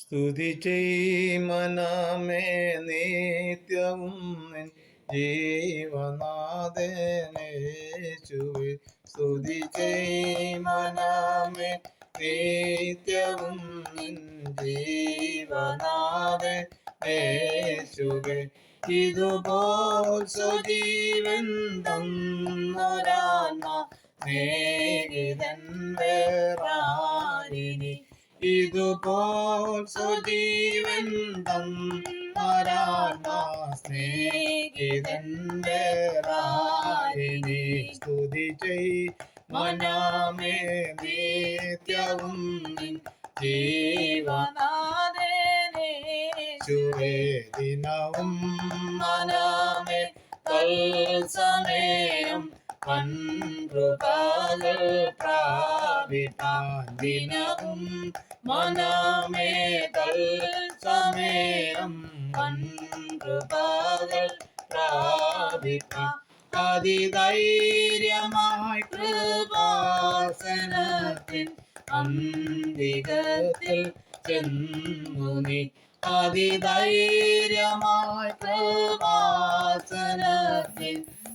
സ്തുതി ചെയ്മനമേ നിത്യവും ജീവനാഥനേശുവേ സ്തുതി ചെയ്മനമേ നിത്യവും ജീവനാഥനേശുവേ ഇതുപോൽ സ്വജീവൻ തന്നൊരാത്മ സ്നേഹിതൻ വേറാരിനി. ഇതുപോൽ സുജീവൻ സ്നേഹിതൻ വേറാരിനി സ്തുതി ചെയ്. മനമേ നിത്യവും നിൻ ജീവനാഥനേശുവേ ദിനവും. മനമേ തത്സമയം പൻകൃപകൾ പ്രാപിപ്പാൻ ദിനവും മനമേ തത്സമയം പൻകൃപകൾ പ്രാപിപ്പാൻ അതിധൈര്യമായി കൃപാസനത്തിൻ അന്തികത്തിൽ ചെന്നുനി. അതിധൈര്യമായി കൃപാസനത്തിൻ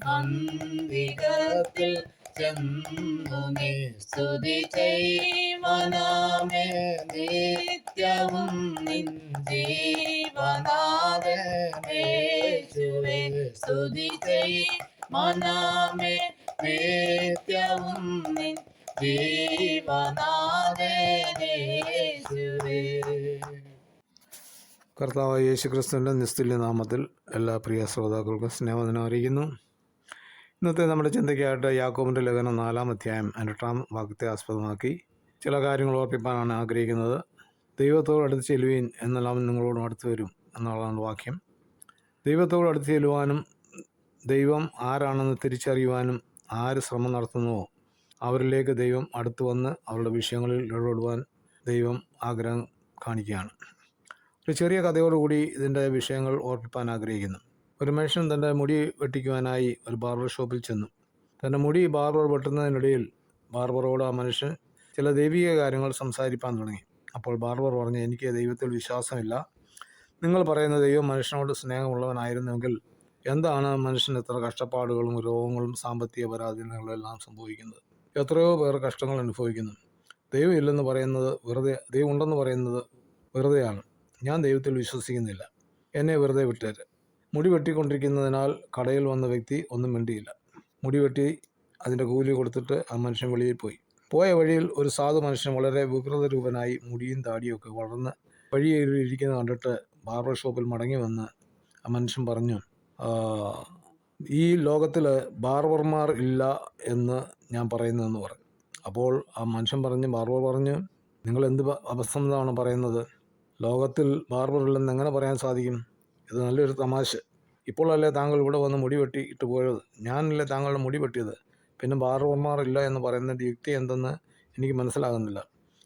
അന്തികത്തിൽ ചെന്നു നീ സ്തുതി ചെയ്മനമേ. നിത്യവും നിൻ ജീവനാദേശുവേ സ്തുതി ചെയ് മനമേ നിത്യവും നിൻ കർത്താവ് യേശുക്രിസ്തുവിന്റെ നിസ്തുല്യ നാമത്തിൽ എല്ലാ പ്രിയ ശ്രോതാക്കൾക്കും സ്നേഹം അറിയിക്കുന്നു. ഇന്നത്തെ നമ്മുടെ ചിന്തയ്ക്കായിട്ട് യാക്കോബിന്റെ ലേഖനം നാലാം അധ്യായം എട്ടാം വാക്യത്തെ ആസ്പദമാക്കി. ചില കാര്യങ്ങൾ ഓർപ്പിക്കാനാണ് ആഗ്രഹിക്കുന്നത്. ദൈവത്തോട് അടുത്ത് ചെല്ലുവീൻ എന്നെല്ലാം നിങ്ങളോടും അടുത്ത് വരും എന്നുള്ളതാണ് വാക്യം. ദൈവത്തോട് അടുത്ത് ചെല്ലുവാനും ദൈവം ആരാണെന്ന് തിരിച്ചറിയുവാനും ആര് ശ്രമം നടത്തുന്നുവോ അവരിലേക്ക് ദൈവം അടുത്ത് വന്ന് അവരുടെ വിഷയങ്ങളിൽ ഇടപെടുവാൻ ദൈവം ആഗ്രഹം കാണിക്കുകയാണ്. ഒരു ചെറിയ കഥയോടുകൂടി ഇതിന്റെ വിഷയങ്ങൾ ഓർപ്പിക്കാൻ ആഗ്രഹിക്കുന്നു. ഒരു മനുഷ്യൻ തന്റെ മുടി വെട്ടിക്കുവാനായി ഒരു ബാർബർ ഷോപ്പിൽ ചെന്നു. തന്റെ മുടി ബാർബർ വെട്ടുന്നതിനിടയിൽ ബാർബറോട് ആ മനുഷ്യൻ ചില ദൈവിക കാര്യങ്ങൾ സംസാരിപ്പാൻ തുടങ്ങി. അപ്പോൾ ബാർബർ പറഞ്ഞു എനിക്ക് ദൈവത്തിൽ വിശ്വാസമില്ല. നിങ്ങൾ പറയുന്ന ദൈവം മനുഷ്യനോട് സ്നേഹമുള്ളവനായിരുന്നെങ്കിൽ എന്താണ് മനുഷ്യന് എത്ര കഷ്ടപ്പാടുകളും രോഗങ്ങളും സാമ്പത്തിക പരാധീനങ്ങളും എല്ലാം സംഭവിക്കുന്നത്? എത്രയോ പേർ കഷ്ടങ്ങൾ അനുഭവിക്കുന്നു. ദൈവം ഇല്ലെന്ന് പറയുന്നത് വെറുതെ ദൈവം ഉണ്ടെന്ന് പറയുന്നത് വെറുതെയാണ്. ഞാൻ ദൈവത്തിൽ വിശ്വസിക്കുന്നില്ല. എന്നെ വെറുതെ വിട്ടേര്. മുടി വെട്ടിക്കൊണ്ടിരിക്കുന്നതിനാൽ കടയിൽ വന്ന വ്യക്തി ഒന്നും മിണ്ടിയില്ല. മുടി വെട്ടി അതിന്റെ കൂലി കൊടുത്തിട്ട് ആ മനുഷ്യൻ വെളിയിൽ പോയി. പോയ വഴിയിൽ ഒരു സാധു മനുഷ്യൻ വളരെ വികൃത രൂപനായി മുടിയും താടിയൊക്കെ വളർന്ന് ഇരിക്കുന്നത് കണ്ടിട്ട് ബാർബർ ഷോപ്പിൽ മടങ്ങി വന്ന് ആ മനുഷ്യൻ പറഞ്ഞു ഈ ലോകത്തിൽ ബാർബർമാർ ഇല്ല എന്ന് ഞാൻ പറയുന്നതെന്ന് പറഞ്ഞു. അപ്പോൾ ആ മനുഷ്യൻ പറഞ്ഞ് ബാർബർ പറഞ്ഞു നിങ്ങൾ എന്ത് അബദ്ധമാണ് പറയുന്നത്? ലോകത്തിൽ ബാർബർ ഇല്ലെന്ന് എങ്ങനെ പറയാൻ സാധിക്കും? ഇത് നല്ലൊരു തമാശ. ഇപ്പോഴല്ലേ താങ്കൾ ഇവിടെ വന്ന് മുടി വെട്ടി ഇട്ട് പോയത്? ഞാനല്ലേ താങ്കളുടെ മുടി വെട്ടിയത്? പിന്നെ ബാർബർമാറില്ല എന്ന് പറയുന്നതിന്റെ യുക്തി എന്തെന്ന് എനിക്ക് മനസ്സിലാകുന്നില്ല.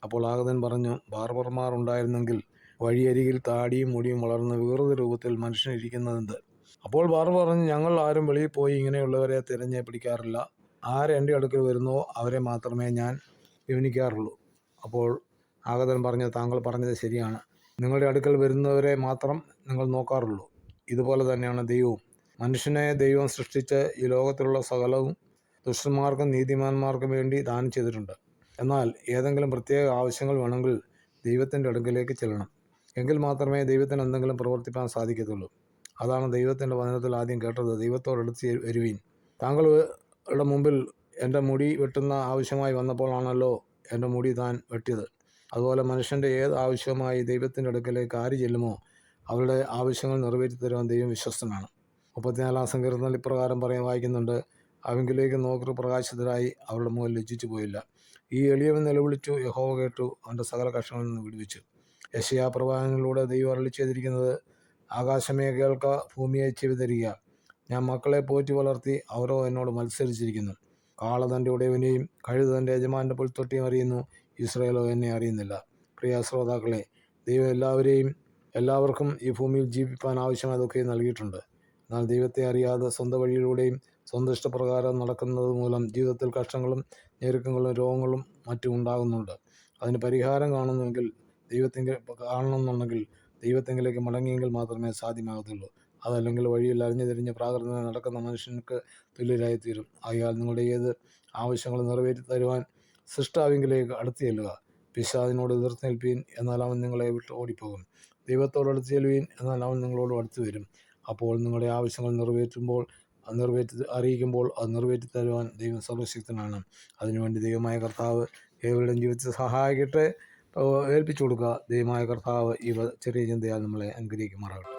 അപ്പോൾ ആഗതൻ പറഞ്ഞു ബാർബർമാർ ഉണ്ടായിരുന്നെങ്കിൽ വഴിയരികിൽ താടിയും മുടിയും വളർന്ന് വികൃത രൂപത്തിൽ മനുഷ്യനിരിക്കുന്നതെന്ത് അപ്പോൾ ബാർബർ പറഞ്ഞു ഞങ്ങൾ ആരും വെളിയിൽ പോയി ഇങ്ങനെയുള്ളവരെ തിരഞ്ഞ് പിടിക്കാറില്ല. ആരെന്റെ അടുക്കൽ വരുന്നുവോ അവരെ മാത്രമേ ഞാൻ ഗവനിക്കാറുള്ളൂ അപ്പോൾ ആഗതൻ പറഞ്ഞു താങ്കൾ പറഞ്ഞത് ശരിയാണ്. നിങ്ങളുടെ അടുക്കൽ വരുന്നവരെ മാത്രം നിങ്ങൾ നോക്കാറുള്ളൂ. ഇതുപോലെ തന്നെയാണ് ദൈവവും. മനുഷ്യനെ ദൈവം സൃഷ്ടിച്ച് ഈ ലോകത്തിലുള്ള സകലവും ദുഷ്ടന്മാർക്കും നീതിമാന്മാർക്കും വേണ്ടി ദാനം ചെയ്തിട്ടുണ്ട്. എന്നാൽ ഏതെങ്കിലും പ്രത്യേക ആവശ്യങ്ങൾ വേണമെങ്കിൽ ദൈവത്തിന്റെ അടുക്കലേക്ക് ചെല്ലണം. എങ്കിൽ മാത്രമേ ദൈവത്തിന് എന്തെങ്കിലും പ്രവർത്തിപ്പാൻ സാധിക്കത്തുള്ളൂ. അതാണ് ദൈവത്തിന്റെ വചനത്തിൽ ആദ്യം കേട്ടത് ദൈവത്തോടടുത്ത് വരുവീൻ. താങ്കളുടെ മുമ്പിൽ എന്റെ മുടി വെട്ടുന്ന ആവശ്യമായി വന്നപ്പോഴാണല്ലോ എന്റെ മുടി താൻ വെട്ടിയത്. അതുപോലെ മനുഷ്യന്റെ ഏത് ആവശ്യവുമായി ദൈവത്തിന്റെ അടുക്കലേക്ക് ആര് ചെല്ലുമോ അവരുടെ ആവശ്യങ്ങൾ നിറവേറ്റി തരുവാൻ ദൈവം വിശ്വസ്തനാണ്. മുപ്പത്തിനാലാം സങ്കീർത്തനത്തിൽ ഇപ്രകാരം പറയാൻ വായിക്കുന്നുണ്ട്. അവങ്കിലേക്ക് നോക്കർ പ്രകാശിതരായി അവരുടെ മുഖം ലജ്ജിച്ചു പോയില്ല. ഈ എളിയവൻ നിലവിളിച്ചു. യഹോവ കേട്ടു. അവന്റെ സകല കഷ്ടങ്ങളിൽ നിന്ന് വിടുവിച്ചു. യശയാ പ്രവാഹങ്ങളിലൂടെ ദൈവം അരളി ചെയ്തിരിക്കുന്നത് ആകാശമേ കേൾക്ക ഭൂമിയെ ചെവി തരിക ഞാൻ മക്കളെ പോറ്റി വളർത്തി അവരോ എന്നോട് മത്സരിച്ചിരിക്കുന്നു. കാള തന്റെ ഉടയവനെയും കഴുത തന്റെ യജമാന്റെ പുൽത്തൊട്ടിയും അറിയുന്നു. ഇസ്രായേലോ എന്നെ അറിയുന്നില്ല. പ്രിയ ശ്രോതാക്കളെ ദൈവം എല്ലാവരെയും എല്ലാവർക്കും ഈ ഭൂമിയിൽ ജീവിപ്പാൻ ആവശ്യമായതൊക്കെ നൽകിയിട്ടുണ്ട്. എന്നാൽ ദൈവത്തെ അറിയാതെ സ്വന്തം വഴിയിലൂടെയും സ്വന്തം ഇഷ്ടപ്രകാരം നടക്കുന്നത് മൂലം ജീവിതത്തിൽ കഷ്ടങ്ങളും ഞെരുക്കങ്ങളും രോഗങ്ങളും മറ്റും ഉണ്ടാകുന്നുണ്ട്. അതിന് പരിഹാരം കാണുന്നുവെങ്കിൽ ദൈവത്തെങ്കിൽ കാണണമെന്നുണ്ടെങ്കിൽ ദൈവത്തെങ്കിലേക്ക് മടങ്ങിയെങ്കിൽ മാത്രമേ സാധ്യമാകത്തുള്ളൂ. അതല്ലെങ്കിൽ വഴിയിൽ അറിഞ്ഞു തിരിഞ്ഞ് പ്രാകൃത നടക്കുന്ന മനുഷ്യർക്ക് തുല്യരായിത്തീരും. ആയാൽ നിങ്ങളുടെ ഏത് ആവശ്യങ്ങൾ നിറവേറ്റി തരുവാൻ സൃഷ്ടാവിങ്കിലേക്ക് അടുത്ത് ചെല്ലുക. പിശാദിനോട് എതിർത്ത് നിൽപ്പീൻ എന്നാൽ അവൻ നിങ്ങളെ വിട്ട് ഓടിപ്പോകും. ദൈവത്തോട് അടുത്ത് ചെല്ലുവീൻ എന്നാൽ അവൻ നിങ്ങളോട് അടുത്ത് വരും. അപ്പോൾ നിങ്ങളുടെ ആവശ്യങ്ങൾ നിറവേറ്റുമ്പോൾ നിറവേറ്റി അറിയിക്കുമ്പോൾ അത് നിറവേറ്റി തരുവാൻ ദൈവം സർവശക്തനാണ്. അതിനുവേണ്ടി ദൈവമായ കർത്താവ് ഏവരുടെയും ജീവിതത്തിൽ സഹായിക്കട്ടെ. ഏൽപ്പിച്ചു കൊടുക്കുക. ദൈവമായ കർത്താവ് ഈ ചെറിയ ചിന്തയാൽ നമ്മളെ അനുഗ്രഹിക്കുമാറാകട്ടെ.